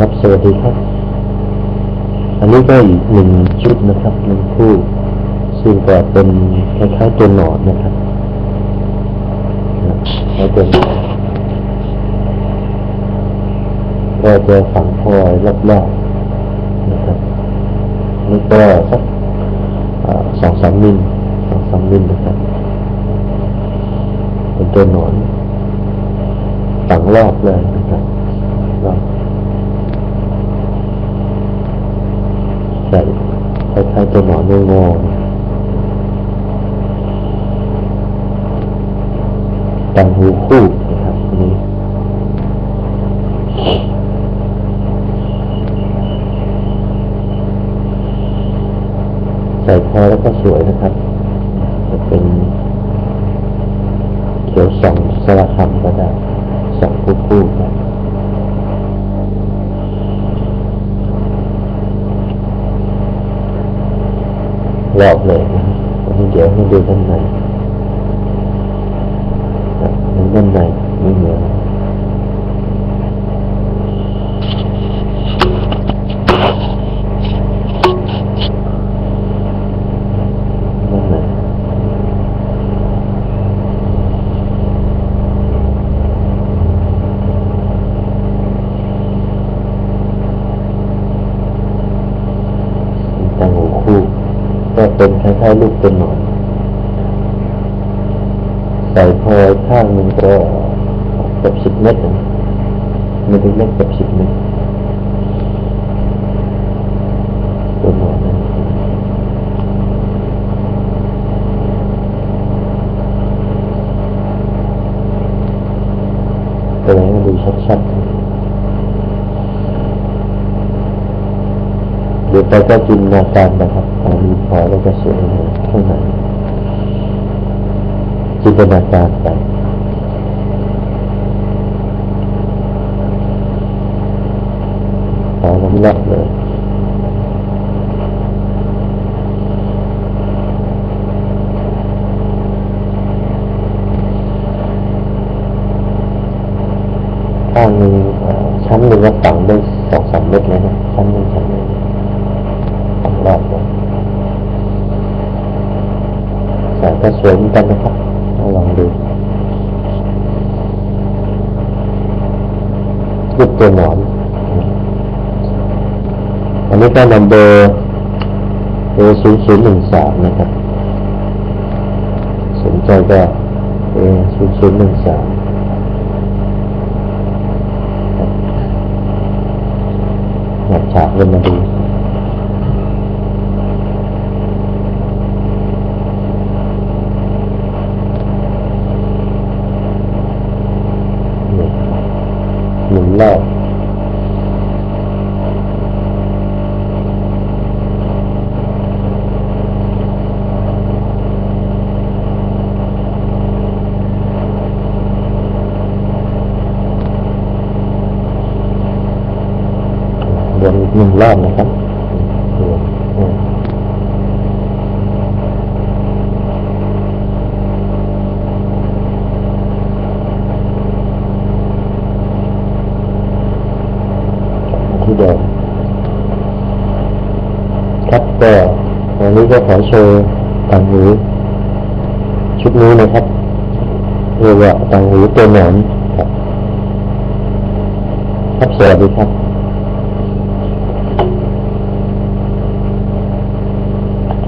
ครับ สวัสดีครับ อันนี้ก็อีกหนึ่งชุดนะครับหนึ่งคู่ ซึ่งก็เป็นคล้ายๆตัวหนอนนะครับนะคล้ายตัวหนอนก็จะฝังพลอยรอบๆนะครับนี่ก็สักสองสามมิลสองสามมิลนะครับ เป็นตัวหนอนฝังรอบเลยนะครับรอบ ใส่คล้ายๆตัวหนอนงอๆต่างหูคู่นะครับนนี้ใส่พอแล้วก็สวยนะครับ จะเป็นเขียวสองสลักคำก็ได้สองคู่คู่ครับ รอบเลยนะครับวันนี้เดี๋ ก็เป็นคล้ายๆลูกเป็นหนอนใส่พลอยข้างหนึ่งก็เกับสิบเมตรนะไม่ถึงเม็ดเกับสิบเมตรตัวหนอนนะตัวไหนมาดูชัดๆ ดี๋ยวไปก็จินตนาการนะครับพองมีพอแล้วก็สวยเลยข้างในจินตนาการไปพอน้ำลักเลยข้างหนึ่งชั้นหนึ่งก็ฝังได้สองสามเมตรเลยนะชั้นหนึ่งชั้นหนึ่ง รอบเลยสายก็สวยเหมือนกันนะครับลองดูรูปตัวหนอน อันนี้ก็นัมเบอร์เอศูนย์ศูนย์หนึ่งสามนะครับ สนใจก็เอศูนย์ศูนย์หนึ่งสามหยับฉากเล่นมาดู หมุนรอบวนอีกหนึ่งรอบนะครับวนอืมที่ เดียวครับก็วันนี้ก็ขอโชว์ต่างหูชุดนี้นะครับเรียกว่าต่างหูตัวหนอนครับครับสวัสดีครับ